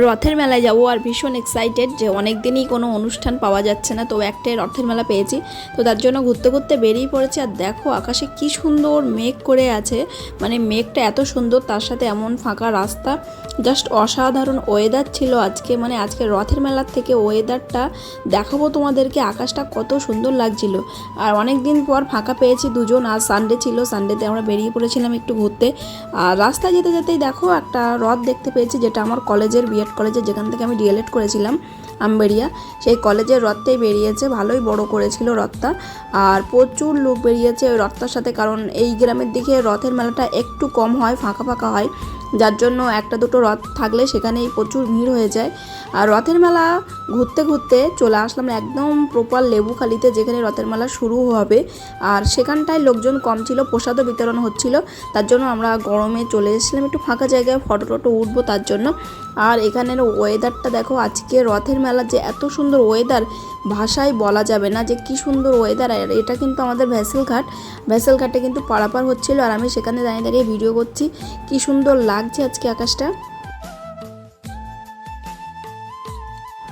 রথের মেলায় যাব আর ভীষণ এক্সাইটেড যে অনেক দিনই কোনো অনুষ্ঠান পাওয়া যাচ্ছে না, তো একটাই রথের মেলা পেয়েছি। তো তার জন্য ঘুরতে ঘুরতে বেরিয়ে পড়েছি আর দেখো আকাশে কি সুন্দর মেঘ করে আছে। মানে মেঘটা এত সুন্দর, তার সাথে এমন ফাঁকা রাস্তা। জাস্ট অসাধারণ ওয়েদার ছিল আজকে। মানে আজকে রথের মেলার থেকে ওয়েদারটা দেখাবো তোমাদেরকে, আকাশটা কত সুন্দর লাগছিল। আর অনেক দিন পর ফাঁকা পেয়েছি দুজন, আর সানডে ছিল সানডেতে আমরা বেরিয়ে পড়েছিলাম একটু ঘুরতে। আর রাস্তা যেতে যেতেই দেখো একটা রথ দেখতে পেয়েছি, যেটা আমার কলেজের বিএড কলেজে যেখান থেকে আমি ডিএলএড করেছিলাম, আমবেড়িয়া, সেই কলেজের রথটাই বেরিয়েছে, ভালোই বড় করেছিল রথটা। আর প্রচুর লোক বেরিয়েছে ওই রথটার সাথে, কারণ এই গ্রামের দিকে রথের মেলাটা একটু কম হয়, ফাঁকা ফাঁকা হয়। যার জন্য একটা দুটো রথ থাকলে সেখানেই প্রচুর ভিড় হয়ে যায়। আর রথের মেলা ঘুরতে ঘুরতে চলে আসলাম একদম প্রপার লেবুখালিতে যেখানে রথের মেলা শুরু হবে। আর সেখানটায় লোকজন কম ছিল, প্রসাদও বিতরণ হচ্ছিল। তার জন্য আমরা গরমে চলে এসেছিলাম, একটু ফাঁকা জায়গায় ফটো টটো উঠবো তার জন্য। আর এখানের ওয়েদারটা দেখো, আজকে রথের মেলা যে এত সুন্দর ওয়েদার ভাষায় বলা যাবে না যে কি সুন্দর ওয়েদার আর এটা কিন্তু আমাদের ভ্যাসেল ঘাট ঘাটে কিন্তু পারাপার হচ্ছিল আর আমি সেখানে দাঁড়িয়ে দাঁড়িয়ে ভিডিও করছি। কি সুন্দর লাগছে আজকে আকাশটা।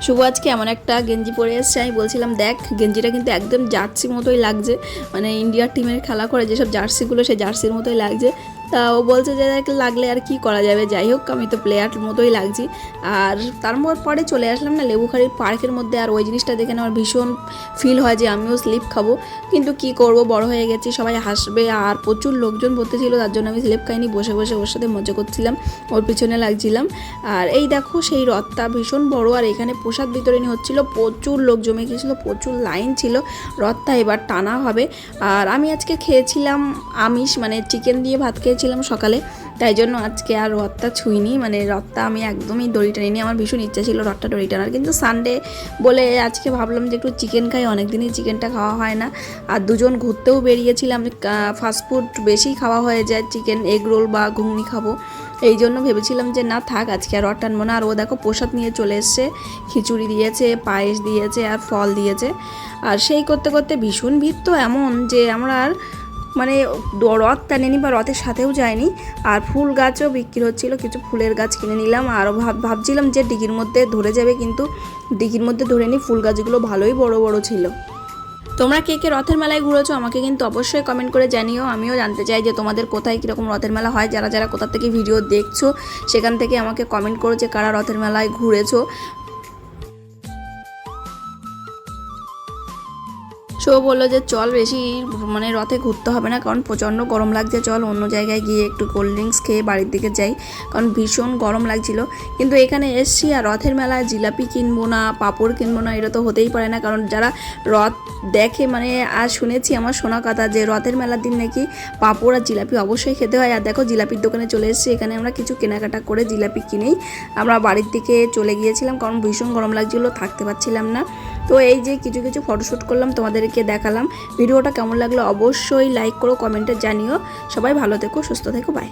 শুভ আজকে এমন একটা গেঞ্জি পরে এসছে, আমি বলছিলাম, দেখ, গেঞ্জিটা কিন্তু একদম জার্সি মতোই লাগছে। মানে ইন্ডিয়ার টিমের খেলা করে যেসব জার্সিগুলো, সেই জার্সির মতোই লাগছে। তা ও বলছে যে লাগলে আর কি করা যাবে? যাই হোক, আমি তো প্লেয়ার মতোই লাগছি। আর তার পরে চলে আসলাম না লেবুখাড়ির পার্কের মধ্যে। আর ওই জিনিসটা দেখে আমার ভীষণ ফিল হয় যে আমিও স্লিপ খাব। কিন্তু কি করব? বড় হয়ে গেছি, সবাই হাসবে। আর প্রচুর লোকজন ভর্তি ছিল তার জন্য আমি স্লিপ খাইনি। বসে বসে ওর সাথে মজা করছিলাম, ওর পিছনে লাগছিলাম। আর এই দেখো, সেই রথটা ভীষণ বড়। আর এখানে প্রসাদ বিতরণী হচ্ছিল, প্রচুর লোক জমে গিয়েছিল, প্রচুর লাইন ছিল। রথটা এবার টানা হবে। আর আমি আজকে খেয়েছিলাম আমিষ মানে চিকেন দিয়ে ভাত খেয়েছিলাম সকালে, তাই জন্য আজকে আর রথটা ছুঁইনি। মানে রথটা আমি একদমই দড়ি টানিনি, আমার ভীষণ ইচ্ছা ছিল রথটা দড়ি টানার। কিন্তু সানডে বলে আজকে ভাবলাম যে একটু চিকেন খাই অনেক দিনই চিকেনটা খাওয়া হয় না। আর দুজন ঘুরতেও বেরিয়েছিলাম ফাস্টফুড বেশি খাওয়া হয়ে যায় চিকেন এগ রোল বা ঘুগনি খাব। এই জন্য ভেবেছিলাম যে না থাক, আজকে আর রথ টানবো না। আর ও দেখো প্রসাদ নিয়ে চলে এসছে, খিচুড়ি দিয়েছে, পায়েস দিয়েছে, আর ফল দিয়েছে। আর সেই করতে করতে ভীষণ ভিড় তো এমন যে আমরা আর মানে রথ টানেনি বা রথের সাথেও যায়নি। আর ফুল গাছও বিক্রি হচ্ছিল, কিছু ফুলের গাছ কিনে নিলাম। আর ভাব, ভাবছিলাম যে ডিগির মধ্যে ধরে যাবে, কিন্তু ডিগির মধ্যে ধরে নি, ফুল গাছগুলো ভালোই বড় বড় ছিল। তোমরা কে কে রথের মেলায় ঘুরেছো আমাকে কিন্তু অবশ্যই কমেন্ট করে জানিও। আমিও জানতে চাই যে তোমাদের কোথায় কীরকম রথের মেলা হয়। যারা যারা কোথা থেকে ভিডিও দেখছ, সেখান থেকে আমাকে কমেন্ট করো যে কারা রথের মেলায় ঘুরেছো। সো বলল যে, চল বেশি মানে রথে ঘুরতে হবে না, কারণ প্রচণ্ড গরম লাগছে, চল অন্য জায়গায় গিয়ে একটু কোল্ড ড্রিঙ্কস খেয়ে বাড়ির দিকে যাই। কারণ ভীষণ গরম লাগছিল। কিন্তু এখানে এসছি আর রথের মেলায় জিলাপি কিনবো না, পাঁপড় কিনবো না, এটা তো হতেই পারে না। কারণ যারা রথ দেখে মানে আর শুনেছি আমার শোনা কথা যে, রথের মেলার দিন নাকি পাঁপড় আর জিলাপি অবশ্যই খেতে হয়। আর দেখো, জিলাপির দোকানে চলে এসেছি, এখানে আমরা কিছু কেনাকাটা করে জিলাপি কিনেই আমরা বাড়ির দিকে চলে গিয়েছিলাম, কারণ ভীষণ গরম লাগছিল, থাকতে পারছিলাম না। তো এই যে কিছু কিছু ফটোশ্যুট করলাম, তোমাদেরকে দেখালাম। ভিডিওটা কেমন লাগল অবশ্যই লাইক করো কমেন্টে জানিও। সবাই ভালো থেকো, সুস্থ থেকো বাই